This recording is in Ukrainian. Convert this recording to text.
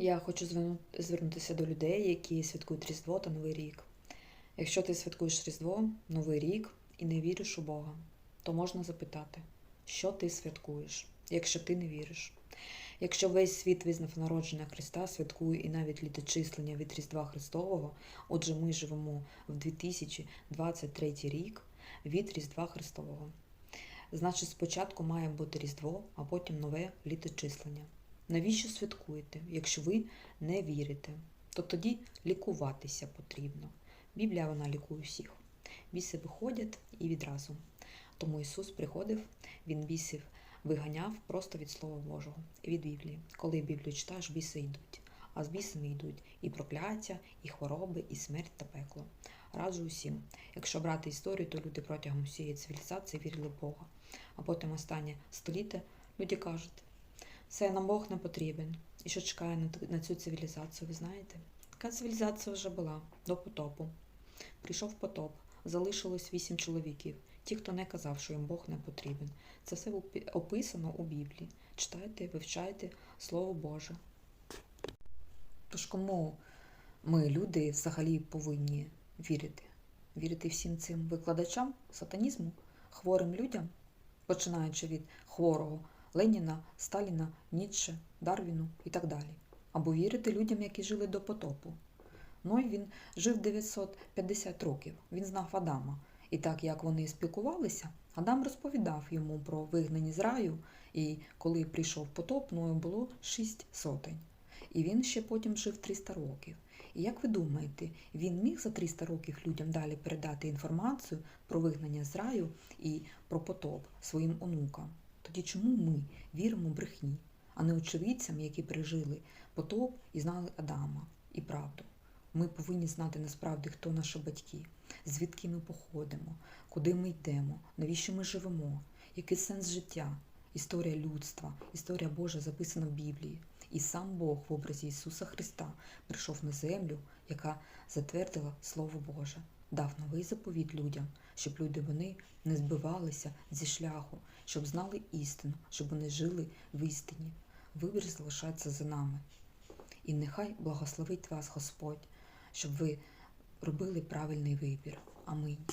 Я хочу звернутися до людей, які святкують Різдво та Новий рік. Якщо ти святкуєш Різдво, Новий рік і не віриш у Бога, то можна запитати, що ти святкуєш, якщо ти не віриш. Якщо весь світ визнав народження Христа, святкує і навіть літочислення від Різдва Христового, отже, ми живемо в 2023 рік від Різдва Христового. Значить, спочатку має бути Різдво, а потім нове літочислення. Навіщо святкуєте, якщо ви не вірите? То тоді лікуватися потрібно. Біблія вона лікує всіх. Біси виходять і відразу. Тому Ісус приходив, Він бісів виганяв просто від Слова Божого і від Біблії. Коли Біблію читаєш, біси йдуть. А з бісами йдуть і прокляття, і хвороби, і смерть та пекло. Раджу усім. Якщо брати історію, то люди протягом всієї цивілізації вірили в Бога. А потім останнє століття люди кажуть, все нам Бог не потрібен. І що чекає на, цю цивілізацію, ви знаєте? Така цивілізація вже була до потопу. Прийшов потоп, залишилось вісім чоловіків. Ті, хто не казав, що їм Бог не потрібен. Це все описано у Біблії. Читайте, вивчайте Слово Боже. Тож кому ми, люди, взагалі повинні вірити? Вірити всім цим викладачам сатанізму, хворим людям, починаючи від хворого Леніна, Сталіна, Ніцше, Дарвіну і так далі. Або вірити людям, які жили до потопу. Ной він жив 950 років, він знав Адама. І так як вони спілкувалися, Адам розповідав йому про вигнані з раю, і коли прийшов потоп, Ною було шість сотень. І він ще потім жив 300 років. І як ви думаєте, він міг за 300 років людям далі передати інформацію про вигнання з раю і про потоп своїм онукам? Тоді чому ми віримо брехні, а не очевидцям, які пережили потоп і знали Адама і правду? Ми повинні знати насправді, хто наші батьки, звідки ми походимо, куди ми йдемо, навіщо ми живемо, який сенс життя, історія людства, історія Божа записана в Біблії. І сам Бог в образі Ісуса Христа прийшов на землю, яка затвердила Слово Боже, дав новий заповіт людям, щоб люди вони не збивалися зі шляху, щоб знали істину, щоб вони жили в істині. Вибір залишається за нами. І нехай благословить вас Господь, щоб ви робили правильний вибір. Аминь.